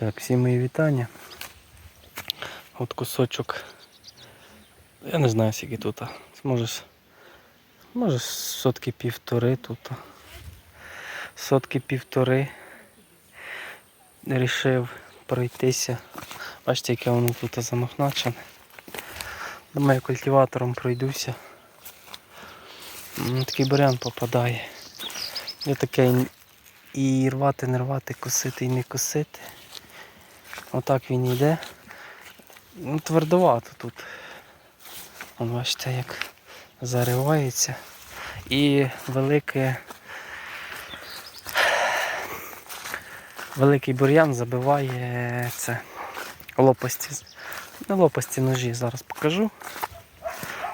Так, всі мої вітання. От кусочок. Я не знаю, скільки тут. Може, може сотки півтори тут. Сотки півтори. Рішив пройтися. Бачите, яке воно тут замахначене. Думаю, культиватором пройдуся. Такий бурян попадає. Я таке і рвати, не рвати, косити і не косити. Отак він йде. Ну, твердовато тут. Вон, бачите, як заривається. І велике. Великий бур'ян забиває це лопасті. Не лопасті ножі, зараз покажу.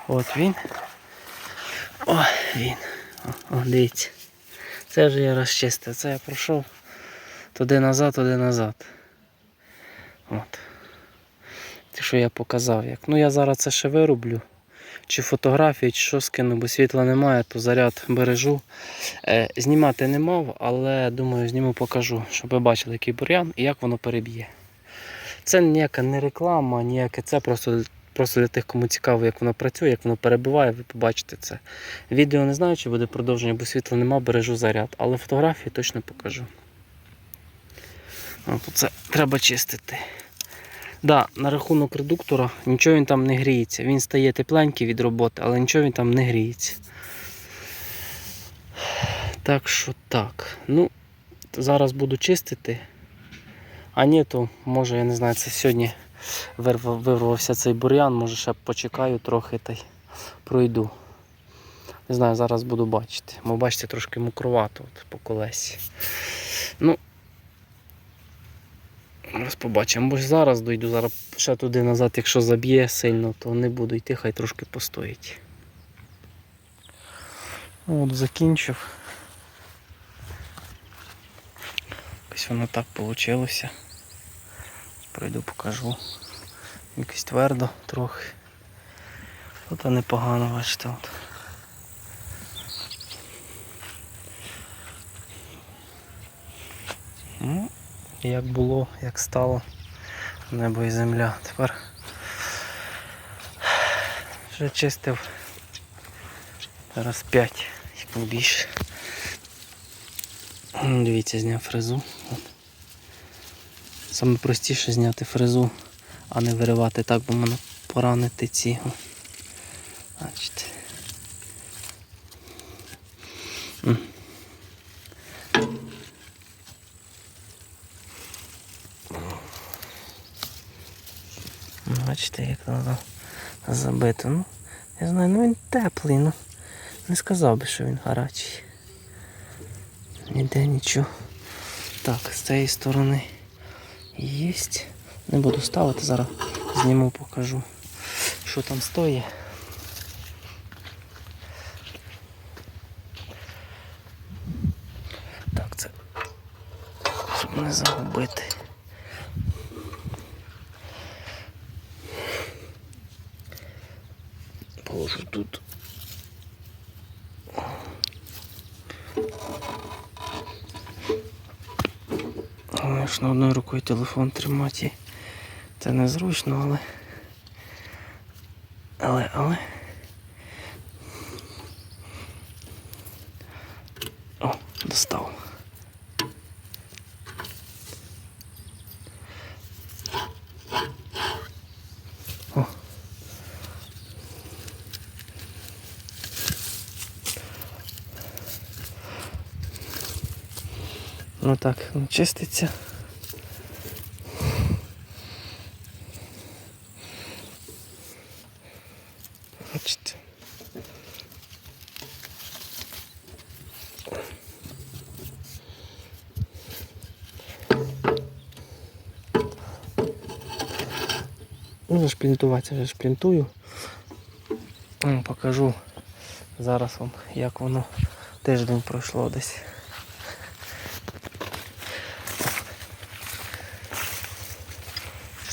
От він. О, він. О, дивіться. Це вже я розчистив. Це я пройшов туди назад, туди назад. От. Те, що я показав. Як. Ну я зараз це ще вироблю. Чи фотографії, чи що скину, бо світла немає, то заряд бережу. Е, знімати не мав, але думаю, зніму покажу, щоб ви бачили, який бур'ян і як воно переб'є. Це ніяка не реклама, ніяке, це просто, просто для тих, кому цікаво, як воно працює, як воно перебиває, ви побачите це. Відео не знаю, чи буде продовження, бо світла нема, бережу заряд, але фотографії точно покажу. От це треба чистити. Да, на рахунок редуктора нічого він там не гріється. Він стає тепленький від роботи, але нічого він там не гріється. Так що так. Ну, зараз буду чистити. А ні, то може, я не знаю, це сьогодні вирвався цей бур'ян, може ще почекаю трохи та й пройду. Не знаю, зараз буду бачити. Бо бачите, трошки мокровато от по колесі. Ну, зараз побачимо. Бо ж зараз дойду, зараз ще туди назад, якщо заб'є сильно, то не буду йти, хай трошки постоїть. От, закінчив. Якось воно так вийшло. Пройду покажу. Якось твердо трохи. Тут непогано, бачите. От. Ну, як було, як стало небо і земля. Тепер вже чистив раз 5, як не більше. Дивіться, зняв фрезу. Саме простіше зняти фрезу, а не виривати так, бо мене поранити ці. Бачите. Бачите, як воно забито. Ну, я знаю, ну він теплий, ну не сказав би, що він гарячий. Ніде нічого. Так, з цієї сторони є. Не буду ставити, зараз зніму, покажу, що там стоїть. Так, це щоб не загубити. Положу тут. Звісно, одною рукою телефон тримати. Це незручно, але. Але, але. О, достав. Ну так, ну, чиститься. Бачите. Можна шплінтувати, вже шплінтую. Покажу зараз вам, як воно тиждень пройшло десь.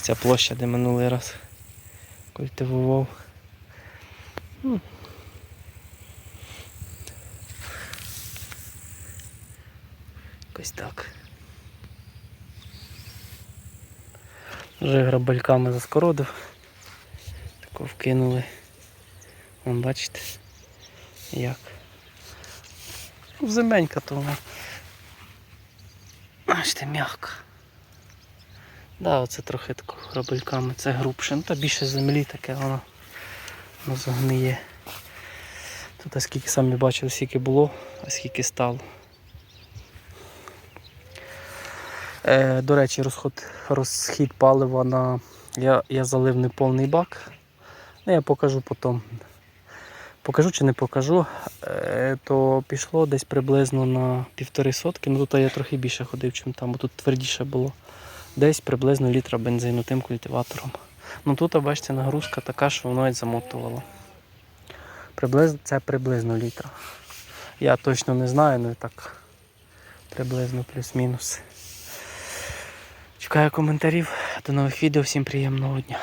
Ця площа, де минулий раз культивував. Якось так. Вже грабельками заскородив. Тако вкинули. Вон бачите, як. Ну, Земенька то вона. Бачите, м'яка. Да, оце трохи тако грабельками, це грубше. Ну та більше землі таке воно, воно загниє. Тут скільки самі бачили, скільки було, а скільки стало. Е, до речі, розход, розхід палива на. Я, я залив не повний бак. Ну, я покажу потім. Покажу чи не покажу, е, то пішло десь приблизно на півтори сотки. Ну тут я трохи більше ходив, чим там, бо тут твердіше було. Десь приблизно літра бензину тим культиватором. Ну тут, бачите, нагрузка така, що воно й замотувало. Приблизно, це приблизно літра. Я точно не знаю, але так приблизно плюс-мінус. Чекаю коментарів. До нових відео. Всім приємного дня.